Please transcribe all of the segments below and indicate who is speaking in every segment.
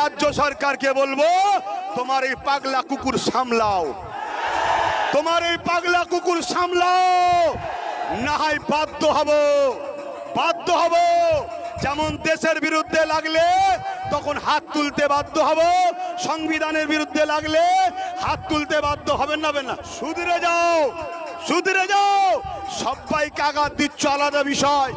Speaker 1: রাজ্য সরকারকে বলব, তোমার এই পাগলা কুকুর সামলাও। তোমার এই পাগলা কুকুর সামলাও। না হয় বাধ্য হব বাধ্য হব। যেমন দেশের বিরুদ্ধে লাগলে, তখন হাত তুলতে বাধ্য হব। সংবিধানের বিরুদ্ধে লাগলে, হাত তুলতে বাধ্য হবেন না না। সুধরে যাও সুধরে যাও। সবাইকে আঘাত দিচ্ছ, আলাদা বিষয়।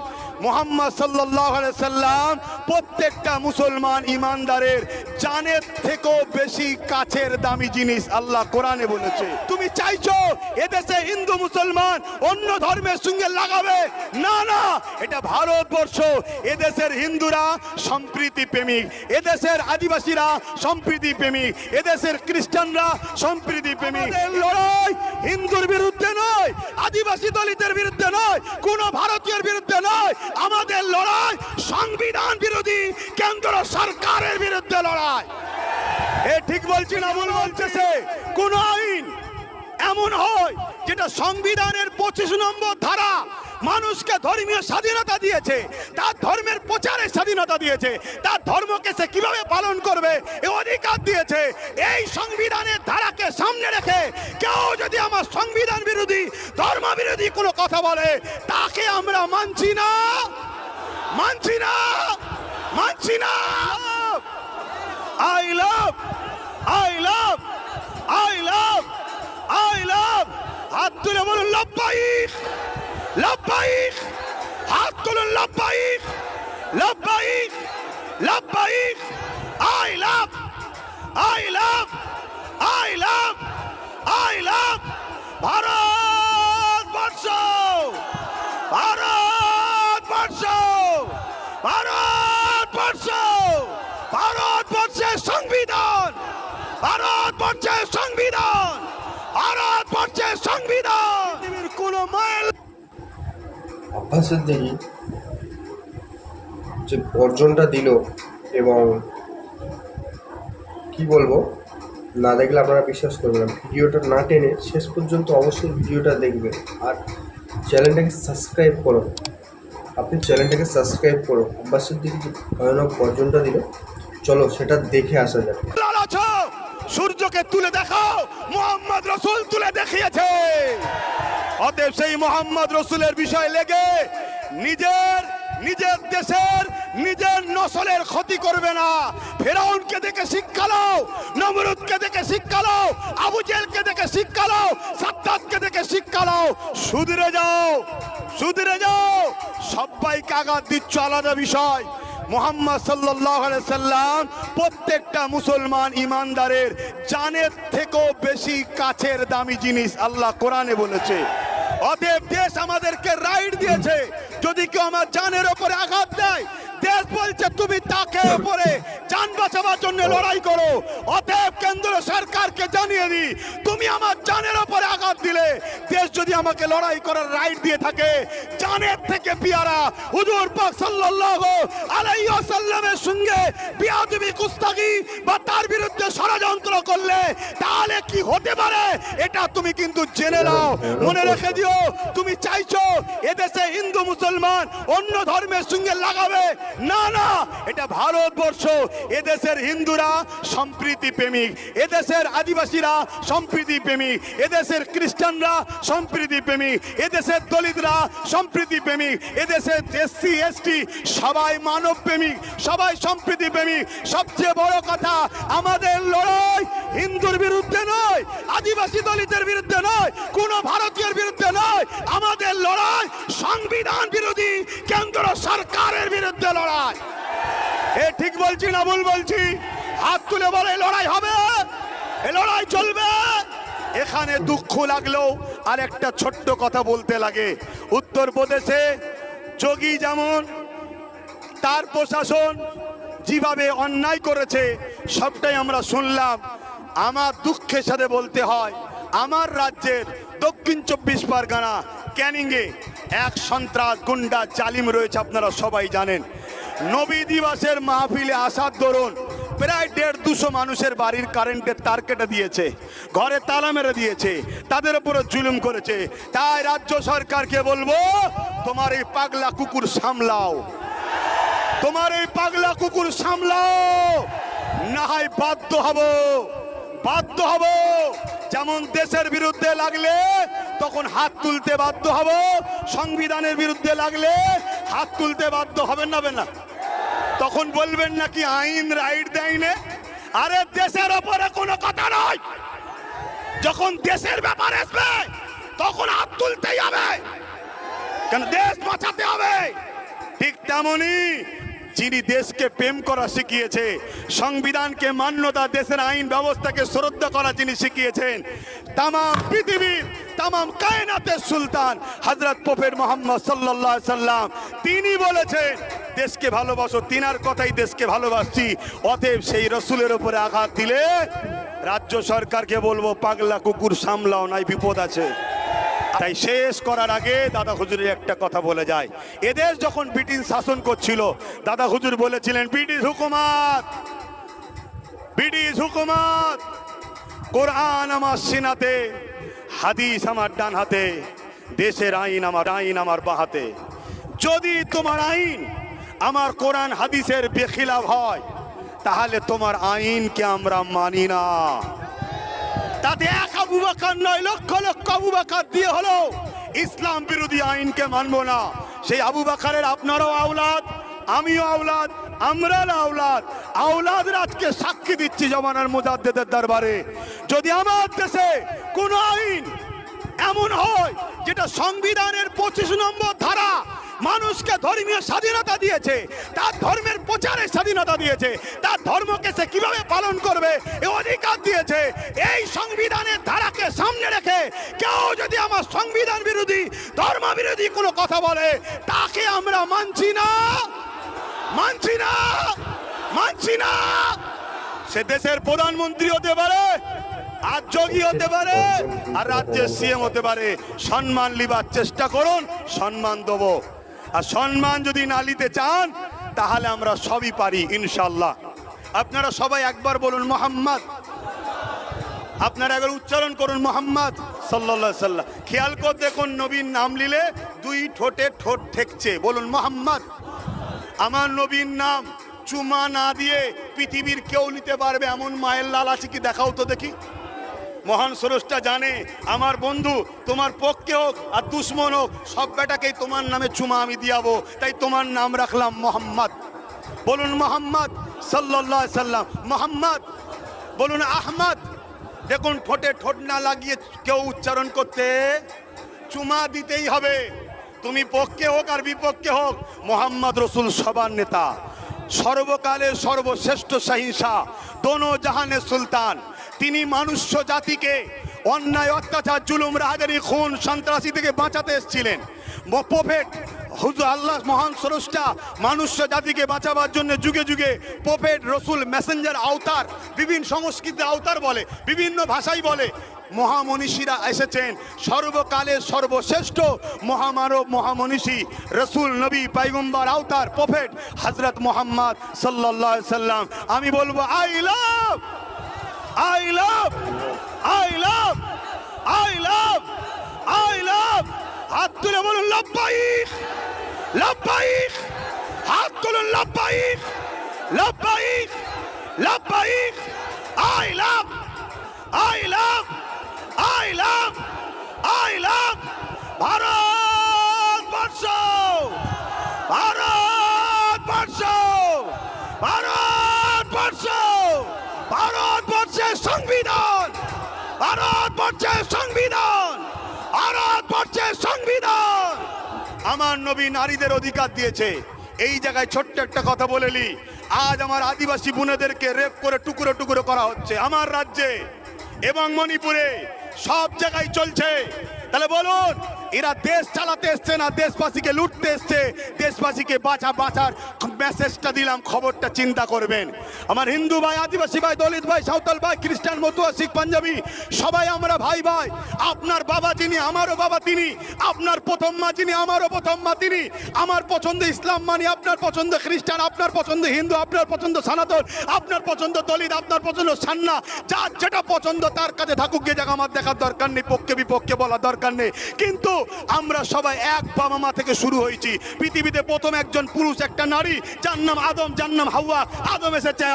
Speaker 1: মোহাম্মদ সাল্লাম প্রত্যেকটা মুসলমান ইমানদারের জানের থেকেও বেশি কাছের দামি জিনিস আল্লাহ কোরআনে বলেছে। তুমি চাইছো এদেশে হিন্দু মুসলমান অন্য ধর্মের সঙ্গে লাগাবে? না না এটা ভারতবর্ষ এদেশের হিন্দুরা সম্প্রীতি প্রেমিক এদেশের আদিবাসীরা সম্প্রীতি প্রেমিক এদেশের খ্রিস্টানরা সম্প্রীতি প্রেমিক। লড়াই হিন্দুর বিরুদ্ধে নয় আদিবাসী দলিতের বিরুদ্ধে নয় কোন ভারতীয়ের বিরুদ্ধে নয়। আমাদের লড়াই সংবিধান বিরোধী কেন্দ্র সরকারের বিরুদ্ধে লড়াই। এ ঠিক বলছি না ভুল বলছে সে। কোন আইন এমন হয় যেটা সংবিধানের পঁচিশ নম্বর ধারা মানুষকে ধর্মীয় স্বাধীনতা দিয়েছে। তার ধর্মের প্রচারের স্বাধীনতা দিয়েছে। তার ধর্মকে সে কীভাবে পালন করবে, এ অধিকার দিয়েছে। এই সংবিধানের ধারাকে সামনে রেখে কেউ যদি আমার সংবিধান বিরোধী, ধর্ম বিরোধী কোনো কথা বলে, তাকে আমরা মানছি না। মানছি না। মানছি না। I love I love I love I love. হাত তুলে বলুন লব্বাইক লব্বাইক হাত তুলুন লব্বাইক লব্বাইক লব্বাইক I love I love I love I love Bharatvarsha Bharatvarsha Bharatvarsha ভারতবর্ষের সংবিধান ভারতবর্ষের সংবিধান ভারতবর্ষের সংবিধান
Speaker 2: আব্বাসের দেখি যে বর্জনটা দিল এবং কি বলব? না দেখলে আপনারা বিশ্বাস করবেন ভিডিওটা না টেনে শেষ পর্যন্ত অবশ্যই ভিডিওটা দেখবেন। আর চ্যানেলটাকে সাবস্ক্রাইব করো। আপনি চ্যানেলটাকে সাবস্ক্রাইব করো। আব্বাসের দিকে যে ভয়ানক বর্জনটা দিল, চলো সেটা দেখে আসা যাক।
Speaker 1: সূর্যকে তুলে দেখাও! মোহাম্মদ রসুল তুলে দেখিয়েছে! অতএব সেই মোহাম্মদ রসুলের বিষয় লেগে নিজের নিজের দেশের, নিজের নসলের ক্ষতি করবে না। ফেরাউনকে দেখে শিক্ষা নাও, নমরুদকে দেখে শিক্ষা নাও, আবু জেলকে দেখে শিক্ষা নাও, সাদ্দাতকে দেখে শিক্ষা নাও। সুদূরে যাও সুদূরে যাও। সবাইকে আঘাত দিচ্ছ আলাদা বিষয়। মোহাম্মদ সাল্লাহ সাল্লাম প্রত্যেকটা মুসলমান ইমানদারের জানের থেকেও বেশি কাছের দামি জিনিস আল্লাহ কোরআনে বলেছে। অতএব দেশ আমাদেরকে রাইট দিয়েছে। যদি কেউ আমার জানের ওপরে আঘাত দেয়, দেশ বলছে তুমি তাকে ওপরে যান বাঁচাবার জন্য লড়াই করো। অতএব কেন্দ্র সরকারকে জানিয়ে দি তুমি আমার জানের আঘাত দিলে দেশ যদি আমাকে লড়াই করার রাইট দিয়ে থাকে, জানের থেকে পিয়ারা, হুজুর পাক সাল্লাল্লাহু আলাইহি ওয়াসাল্লামের সঙ্গে বিয়াদবি, কুস্তাগি বা তার বিরুদ্ধে ষড়যন্ত্র করলে তাহলে কি হতে পারে? এটা তুমি কিন্তু জেনে নাও। মনে রেখে দিও, তুমি চাইছো এদেশে হিন্দু, মুসলমান অন্য ধর্মের সঙ্গে লাগাবে। না না, এটা ভারতবর্ষ। এদেশের হিন্দুরা সম্প্রীতি প্রেমিক, এদেশের আদিবাসীরা সম্প্রীতি প্রেমিক, এদেশের খ্রিস্টানরা সম্প্রীতি প্রেমিক এদেশের দলিতরা সম্প্রীতি প্রেমিক এদেশের এসসি এসটি সবাই মানব প্রেমিক, সবাই সম্প্রীতি প্রেমিক সবচেয়ে বড় কথা, আমাদের লড়াই হিন্দুর বিরুদ্ধে নয়, আদিবাসী দলিতের বিরুদ্ধে নয়, কোন ভারতীয়ের বিরুদ্ধে নয়। আমাদের লড়াই সংবিধান বিরোধী, কেন্দ্র সরকারের বিরুদ্ধে লড়াই। এ ঠিক বলছি না ভুল বলছি? হাত তুলে বলে লড়াই হবে? এ লড়াই চলবে? এখানে দুঃখ লাগলেও আর একটা ছোট্ট কথা বলতে লাগে। উত্তরপ্রদেশে যোগী যেমন তার প্রশাসন যেভাবে অন্যায় করেছে, সবটাই আমরা শুনলাম। আমার দুঃখের সাথে বলতে হয়, আমার রাজ্যের দক্ষিণ চব্বিশ পরগনা ক্যানিংয়ে এক সন্ত্রাস গুন্ডা জালিম রয়েছে, আপনারা সবাই জানেন। নবী দিবসের মাহফিলে আসার দরুন প্রায় দেড় দুশো মানুষের বাড়ির কারেন্টের তার কেটে দিয়েছে। ঘরে তালা মেরে দিয়েছে। তাদের উপরে জুলুম করেছে। তাই রাজ্য সরকারকে বলব, তোমার এই পাগলা কুকুর সামলাও। তোমার এই পাগলা কুকুর সামলাও। লড়াই বাধ্য হব। বাধ্য হব। যেমন দেশের বিরুদ্ধে লাগলে, তখন হাত তুলতে বাধ্য হব। সংবিধানের বিরুদ্ধে লাগলে, হাত তুলতে বাধ্য না, হবেন না। তখন বলবেন নাকি আইন রাইট দেয় না আরে দেশের ওপরে কোনো কথা নয়। যখন দেশের ব্যাপার আসবে, তখন হাত তুলতেই হবে। কেন দেশ বাঁচাতে হবে? ঠিক তেমনি যিনি দেশকে প্রেম করা শিখিয়েছে, সংবিধানকে মান্যতা, দেশের আইন ব্যবস্থাকে শ্রদ্ধা করা যিনি শিখিয়েছেন তাম পৃথিবীর তাম কায়নাতের সুলতান হজরত পোফের মোহাম্মদ সাল্লাহ সাল্লাম তিনি বলেছেন দেশকে ভালোবাসো, তিনার কথাই দেশকে ভালোবাসছি। অতএব সেই রসুলের উপরে আঘাত দিলে রাজ্য সরকারকে বলব, পাগলা কুকুর, সামলাও, নাই বিপদ আছে। তাই শেষ করার আগে দাদা হুজুরের একটা কথা বলে যায়। এদেশ যখন ব্রিটিশ শাসন করছিল, দাদা হুজুর বলেছিলেন, ব্রিটিশ হুকুমাত ব্রিটিশ হুকুমাত, কোরআন আমার সিনাতে, হাদিস আমার ডান হাতে, দেশের আইন আমার আইন আমার বাহাতে যদি তোমার আইন আমার কোরআন হাদিসের বেখিলাফ হয়, তাহলে তোমার আইনকে আমরা মানি না। তাতে এক আবু বাকার নয়, লক্ষ লক্ষ আবু বাকার দিয়ে হলো ইসলাম বিরোধী আইনকে মানবো না। সেই আবু বাকারের আপনারও আওলাদ, আমিও আওলাদ আমরা আওলাদ। আওলাদ আজকে সাক্ষী দিচ্ছি জমানার মুজাদ্দেদের দরবারে। যদি আমার দেশে কোন আইন এমন হয়, যেটা সংবিধানের পঁচিশ নম্বর মানুষকে ধর্মীয় স্বাধীনতা দিয়েছে। তার ধর্মের প্রচারের স্বাধীনতা দিয়েছে। তার ধর্মকে সে কীভাবে পালন করবে, এ অধিকার দিয়েছে। এই সংবিধানের ধারাকে সামনে রেখে কেউ যদি আমার সংবিধান বিরোধী, ধর্ম বিরোধী কোনো কথা বলে, তাকে আমরা মানছি না। মানছি না। মানছি না। সে দেশের প্রধানমন্ত্রী হতে পারে, আর যোগী হতে পারে, আর রাজ্যের সিএম হতে পারে। সম্মান লিবার চেষ্টা করুন, সম্মান দেবো। আর সম্মান যদি না নিতে চান, তাহলে আমরা সবই পারি ইনশাল্লাহ আপনারা সবাই একবার বলুন, মোহাম্মদ। আপনারা একবার উচ্চারণ করুন, মোহাম্মদ। সাল্লা সাল্লাহ খেয়াল করে, দেখুন নবীন নাম নিলে দুই ঠোঁটে ঠোঁট ঠেকছে। বলুন, মোহাম্মদ। আমার নবীর নাম চুমা না দিয়ে পৃথিবীর কেউ নিতে পারবে এমন মায়ের লাল আছে কি দেখাও তো দেখি। মহান সরসটা জানে, আমার বন্ধু, তোমার পক্ষে হোক আর দুশ্মন হোক, সব বেটাকেই তোমার নামে চুমা আমি দিয়াবো, তাই তোমার নাম রাখলাম মোহাম্মদ। বলুন মোহাম্মদ সাল্লাহ সাল্লাম, মোহাম্মদ, বলুন আহমদ। দেখুন, ঠোঁটে ঠোঁট না লাগিয়ে কেউ উচ্চারণ করতে চুমা দিতেই হবে। তুমি পক্ষে হোক আর বিপক্ষে হোক, মোহাম্মদ রসুল সবার নেতা। সর্বকালের সর্বশ্রেষ্ঠ সহিংসা দোনো জাহানের সুলতান। তিনি মানুষ জাতিকে, অন্যায়, অত্যাচার, জুলুম রাহাজারি খুন, সন্ত্রাসী থেকে বাঁচাতে এসেছিলেন। পোফেট হুজুর আল্লাহ মহান স্রষ্টা মানুষ্য জাতিকে বাঁচাবার জন্য যুগে যুগে পোফেট রসুল মেসেঞ্জার আওতার, বিভিন্ন সংস্কৃতি আওতার বলে, বিভিন্ন ভাষাই বলে মহামনীষীরা এসেছেন। সর্বকালের সর্বশ্রেষ্ঠ মহামানব মহামনীষী, রসুল নবী পাইগম্বার আওতার প্রফেট হজরত মোহাম্মদ সাল্লাহ সাল্লাম। আমি বলব, I love! I love! I love! I love! I love! হাত তুলে বলুন লব্বাইক লব্বাইক হাত তুলুন লব্বাইক লব্বাইক I love! I love! I love I love Bharatvarsha Bharatvarsha Bharat বর্ষ ভারতবর্ষের সংবিধান ভারতবর্ষের সংবিধান ভারতবর্ষের সংবিধান। আমার নবী নারীদের অধিকার দিয়েছে। এই জায়গায় ছোট্ট একটা কথা বলে বলেলি আজ আমার আদিবাসী বোনেদেরকে রেপ করে টুকরো টুকরো করা হচ্ছে। আমার রাজ্যে এবং মণিপুরে সব জায়গায় চলছে। তাহলে বলুন এরা দেশ চালাতে এসছে না, দেশবাসীকে লুটতে এসছে। দেশবাসীকে বাঁচা, বাঁচার মেসেজটা দিলাম, খবরটা চিন্তা করবেন। আমার হিন্দু ভাই, আদিবাসী ভাই, দলিত ভাই, সাঁওতাল ভাই, খ্রিস্টান, মতুয়া, শিখ, পাঞ্জাবি, সবাই আমরা ভাই ভাই। আপনার বাবা যিনি, আমারও বাবা তিনি। আপনার প্রথম মা যিনি, আমারও প্রথম মা তিনি। আমার পছন্দ ইসলাম মানি, আপনার পছন্দ খ্রিস্টান, আপনার পছন্দ হিন্দু, আপনার পছন্দ সনাতন, আপনার পছন্দ দলিত, আপনার পছন্দ সান্না। যার যেটা পছন্দ তার কাছে থাকুক গিয়ে জায়গা আমার দেখার দরকার নেই পক্ষে বিপক্ষে বলা দরকার দরকার নেই। কিন্তু আমরা সবাই এক বাবা মা থেকে শুরু হয়েছি। পৃথিবীতে প্রথম একজন পুরুষ একটা নারী, যার নাম আদম, যার নাম হাওয়া। আদম এসেছে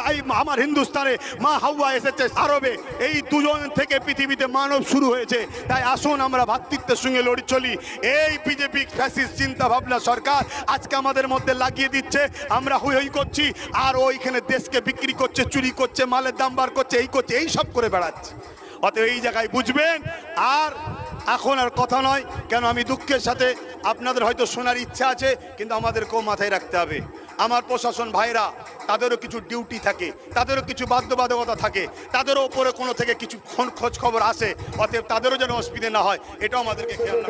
Speaker 1: আমার হিন্দুস্তানে, মা হাওয়া এসেছে আরবে এই দুজন থেকে পৃথিবীতে মানব শুরু হয়েছে। তাই আসুন আমরা ভ্রাতৃত্বের সঙ্গে লড়ি চলি। এই বিজেপি ফ্যাসিস্ট চিন্তা ভাবনা সরকার আজকে আমাদের মধ্যে লাগিয়ে দিচ্ছে। আমরা হই হই করছি, আর ওইখানে দেশকে বিক্রি করছে, চুরি করছে, মালের দাম বার করছে, এই করছে, এই সব করে বেড়াচ্ছে। অতএব এই জায়গায় বুঝবেন, আর এখন আর কথা নয়, কেন আমি দুঃখের সাথে আপনাদের হয়তো শোনার ইচ্ছা আছে, কিন্তু আমাদেরকেও মাথায় রাখতে হবে আমার প্রশাসন ভাইরা, তাদেরও কিছু ডিউটি থাকে, তাদেরও কিছু বাধ্যবাধকতা থাকে তাদেরও ওপরে কোনো থেকে কিছু খোঁজ খবর আসে, অতএব তাদেরও যেন অসুবিধে না হয়, এটাও আমাদেরকে খেয়াল।